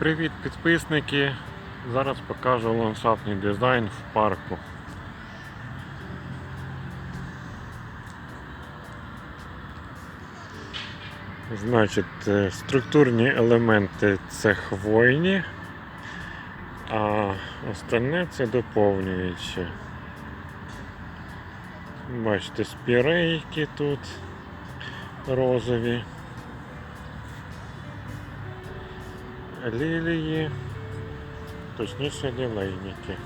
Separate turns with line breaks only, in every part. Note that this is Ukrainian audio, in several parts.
Привіт підписники! Зараз покажу ландшафтний дизайн в парку. Значить, е, структурні елементи це хвойні, а остальне це доповнюючі. Бачите, спірейки тут розові. Лілії, точніше лілейники,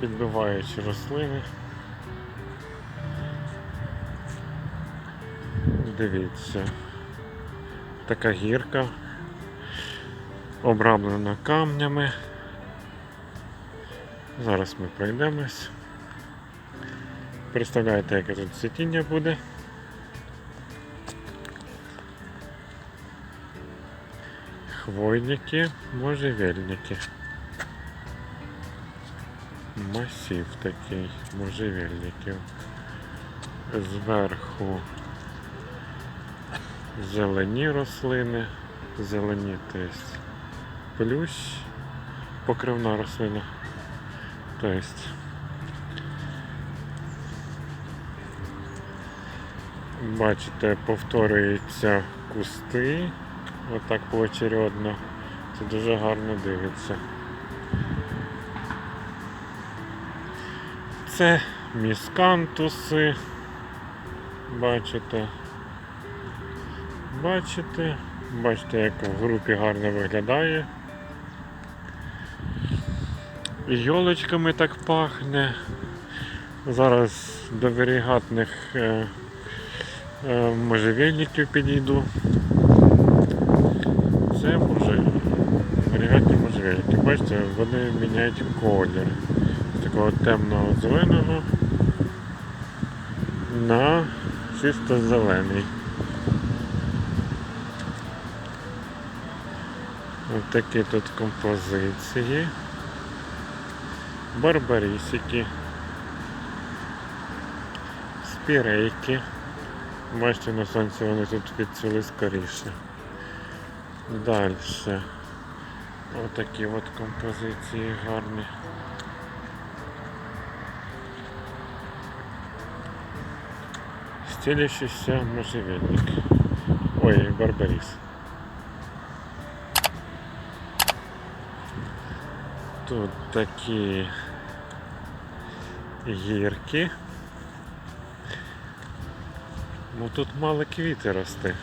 підбиваючі рослини. Дивіться, така гірка, обрамлена камнями. Зараз ми пройдемось. Представляєте, яке тут цвітіння буде. Хвойники, можжевельники. Масів такий можжевельників. Зверху зелені рослини, зелені то есть плющ, покривна рослина. То бачите, повторюються кусти. Отак поочередно. Це дуже гарно дивиться. Це міскантуси. Бачите. Бачите? Бачите, як в групі гарно виглядає. Йолочками так пахне. Зараз до варігатних е, е, можжевельників підійду. Це може варіанті можжевельники. Бачите, вони міняють колір з такого темного зеленого на чисто зелений. Ось такі тут композиції. Барбарісики. Спірейки. Бачите, на сонці вони тут відцвіли скоріше. Далі. Отакі от композиції гарні. Стелящийся можжевельник. Ой, барбарис. Тут такі гірки. Ну тут мало квіти росте.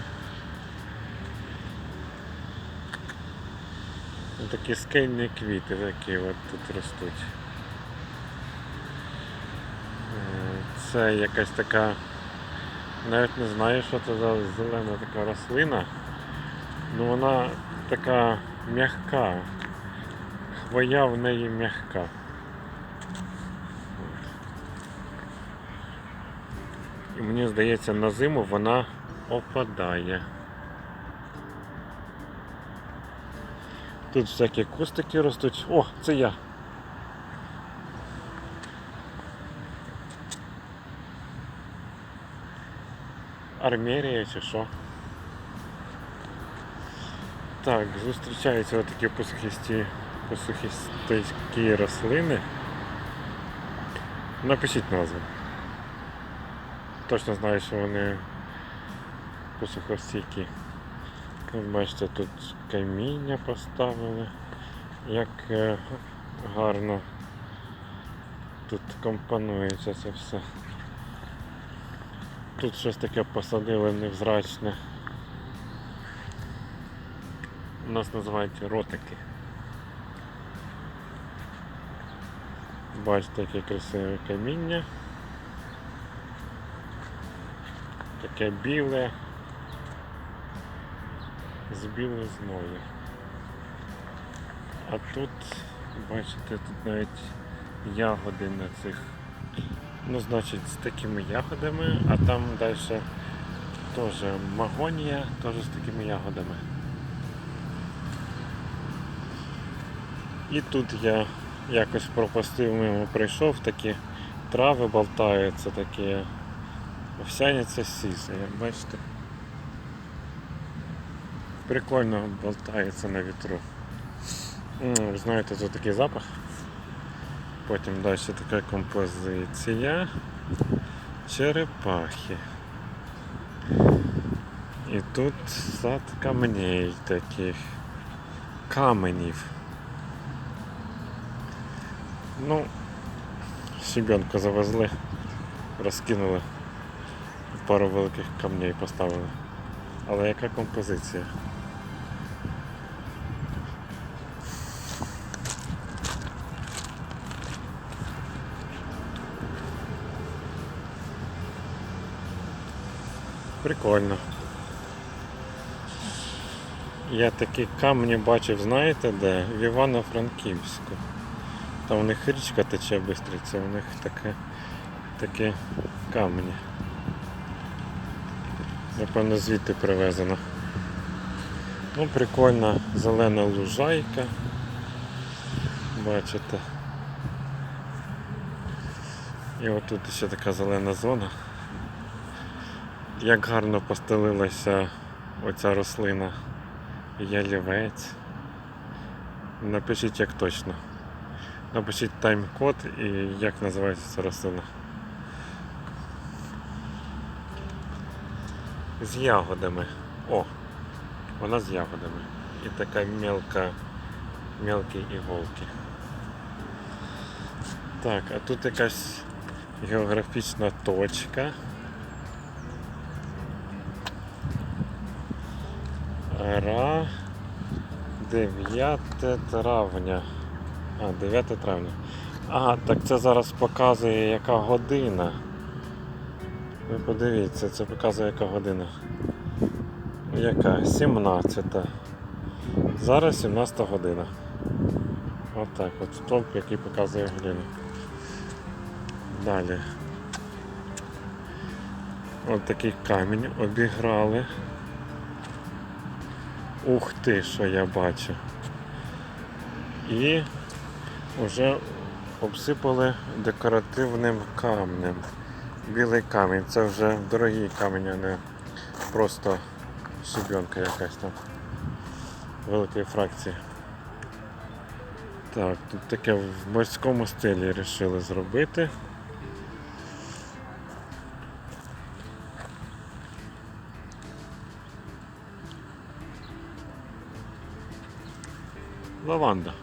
Такі скельні квіти такі от тут ростуть. Е, Це якась така, навіть не знаю, що це за зелена така рослина. Ну вона така м'яка. Хвоя в неї м'яка. І мені здається, на зиму вона опадає. Тут всякі кустики ростуть. О, це я. Армерія чи що? Так, зустрічаються отакі посухисті, посухисті рослини. Напишіть назву. Точно знаю, що вони посухостійкі. Як бачите, тут каміння поставили, як е, гарно тут компонується це все. Тут щось таке посадили невзрачне. У нас називають ротики. Бачите, яке красиве каміння. Таке біле з білизною. А тут, бачите, тут навіть ягоди на цих. Ну, значить, з такими ягодами, а там далі теж магонія, теж з такими ягодами. І тут я якось пропустив мимо прийшов, такі трави болтаються, такі овсяниця сіса, як бачите. Прикольно болтається на вітру. Ви знаєте, тут такий запах. Потім далі така композиція. Черепахи. І тут сад каменей таких. Каменів. Ну, щебенку завезли, розкинули, пару великих камней поставили. Але яка композиція? Прикольно. Я такі камні бачив, знаєте де? В Івано-Франківську. Там у них річка тече бистриця, у них таке, такі камені. Напевно, звідти привезено. Ну, прикольна зелена лужайка. Бачите. І отут ще така зелена зона. Як гарно постелилася оця рослина. Ялівець. Напишіть як точно. Напишіть тайм-код і як називається ця рослина. З ягодами. О! Вона з ягодами. І така мелка, мелкі іголки. Так, а тут якась географічна точка. Ра 9 травня. А, 9 травня. Ага, так це зараз показує яка година. Ви подивіться, це показує яка година. Яка? 17. Зараз 17 година. Отак от стовп, який показує годину. Далі. От такий камінь обіграли. Ух ти, що я бачу. І вже обсипали декоративним камнем. Білий камінь, це вже дорогий камінь, а не просто щебенка якась там великої фракції. Так, тут таке в морському стилі вирішили зробити. Лаванда.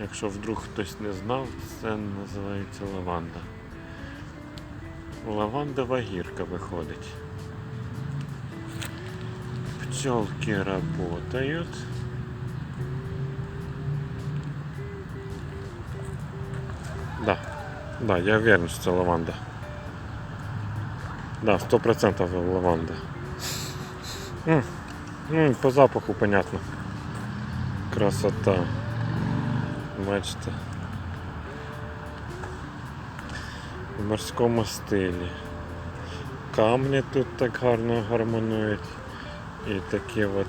Якщо вдруг хтось не знав, це називається лаванда. Лавандова гірка виходить. Пчелки работают. Да, да, я уверен, що це лаванда. Да, сто процентов лаванда. М, Ну, по запаху понятно. Красота. Бачите. В морському стилі. Камні тут так гарно гармонують. І такі от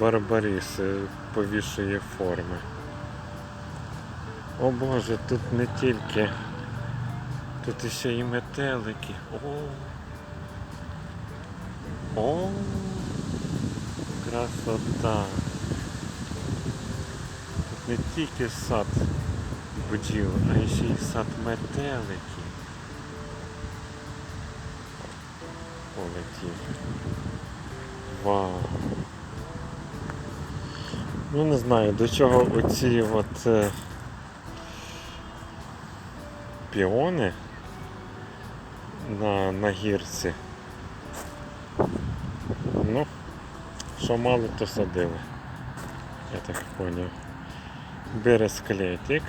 барбаріси повішої форми. О Боже, тут не тільки. Тут іще і метелики. О! О! Красота! Не тільки сад бджіл, а ще й сад метеликів. Полетів. Вау. Ну не знаю, до чого оці от е, піони на, на гірці. Ну, що мало, то садили. Я так поняв. Бересклетик.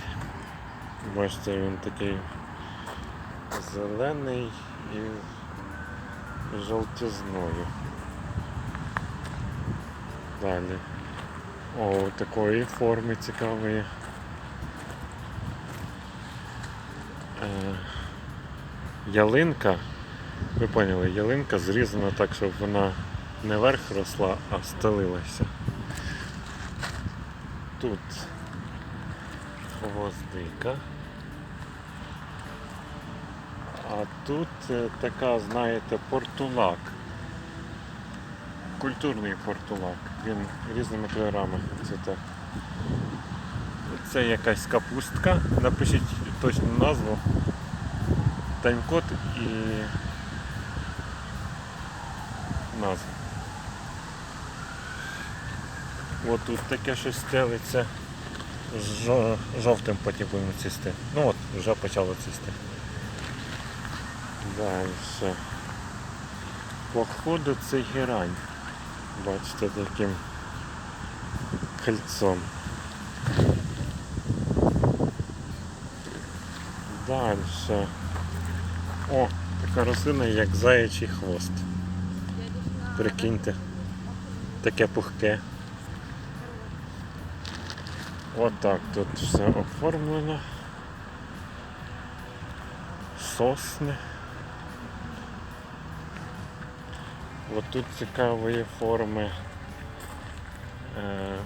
Бачите, він такий зелений і жовтизною. Далі. О, такої форми цікавої. Е, ялинка. Ви поняли, ялинка зрізана так, щоб вона не вверх росла, а стелилася. Тут гвоздика. А тут е, така, знаєте, портулак. культурний портулак. Він різними кольорами цвіте. Це якась капустка. Напишіть точну назву. Тайм-код і назву. От тут таке щось стелиться. Жовтим потім будемо цісти. Ну от, вже почало цісти. Далі. Походу це герань. Бачите, таким кольцом. Далі. О, така рослина, як заячий хвост. Прикиньте. Таке пухке. Отак тут все оформлено. Сосни. От тут цікавої форми е,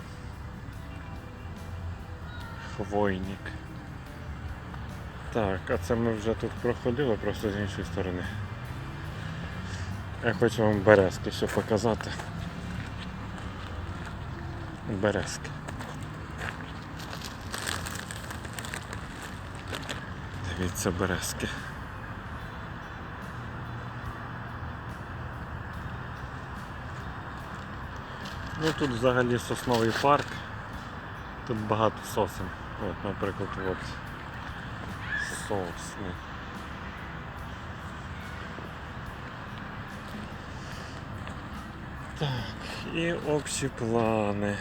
хвойник. Так, а це ми вже тут проходили, просто з іншої сторони. Я хочу вам березки ще показати. Березки. Дивіться березки. Ну тут взагалі сосновий парк. Тут багато сосен. От, наприклад, от сосни. Так, і общі плани.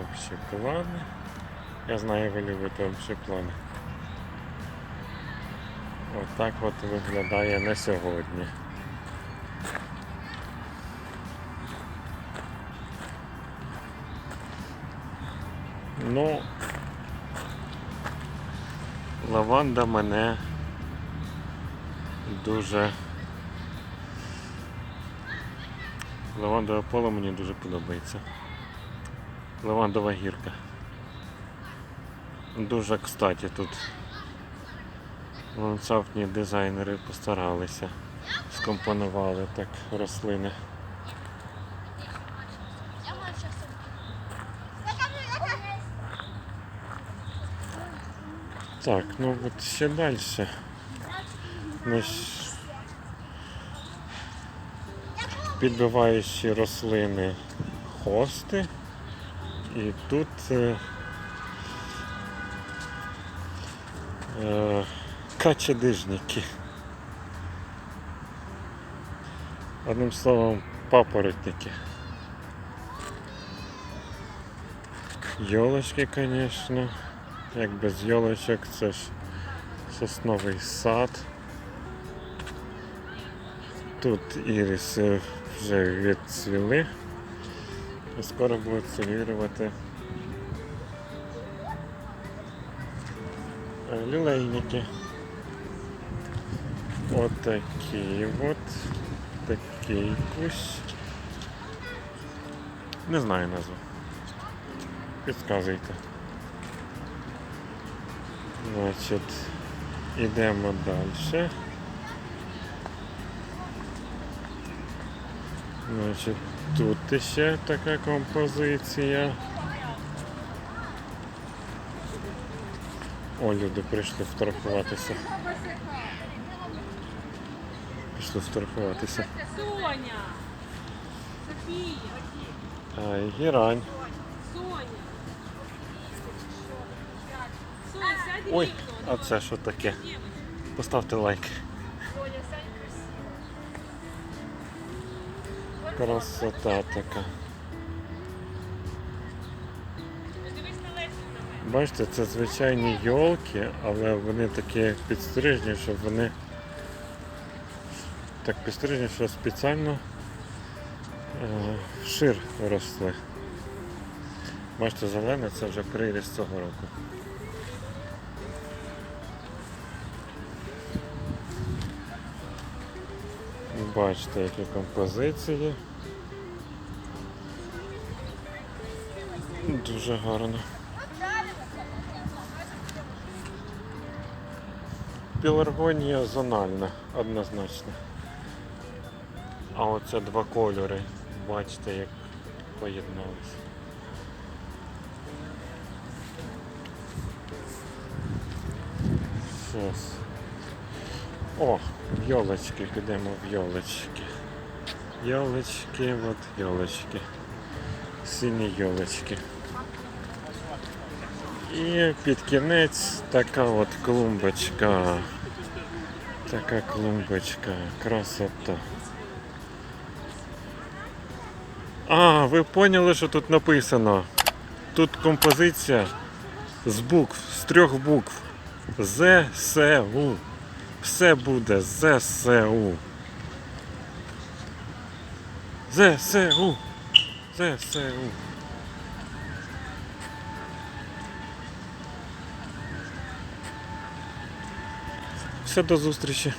Общі плани. Я знаю, ви любите общі плани. Отак от виглядає на сьогодні. Ну, лаванда мене дуже. Лавандове поле мені дуже подобається. Лавандова гірка. Дуже кстати тут ландшафтні дизайнери постаралися, скомпонували так рослини. Так, ну от ще далі. Підбиваючі рослини хости. І тут е, е, качедижники. Одним словом, папоротники. Йолочки, звісно. Як без йолочок, це ж сосновий сад. Тут іриси вже відцвіли. І скоро будуть е, лілейники. Отакі от. Такий кущ. Не знаю назву. Підказуйте. Значить, ідемо далі. Значить, тут ще така композиція. О, люди прийшли фотографуватися. Пішли фотографуватися.
Соня! Софія!
А, і гірань.
Соня! Соня, сядь
Ой, а це що таке? Поставте лайк. Красота така. Бачите, це звичайні йолки, але вони такі підстрижні, щоб вони так підстрижні, що спеціально е, вшир росли. Бачите, зелене це вже приріст цього року. Бачите, які композиції. Дуже гарно. пеларгонія зональна, однозначно. А оце два кольори. Бачите, як поєдналися. Щас. О, йолочки, підемо в йолочки. Йолочки, от йолочки. Сині йолочки. І під кінець така от клумбочка. Така клумбочка. Красота. А, ви поняли, що тут написано? Тут композиція з букв, з трьох букв. ЗСУ. Все буде ЗСУ. ЗСУ. ЗСУ. Все до зустрічі.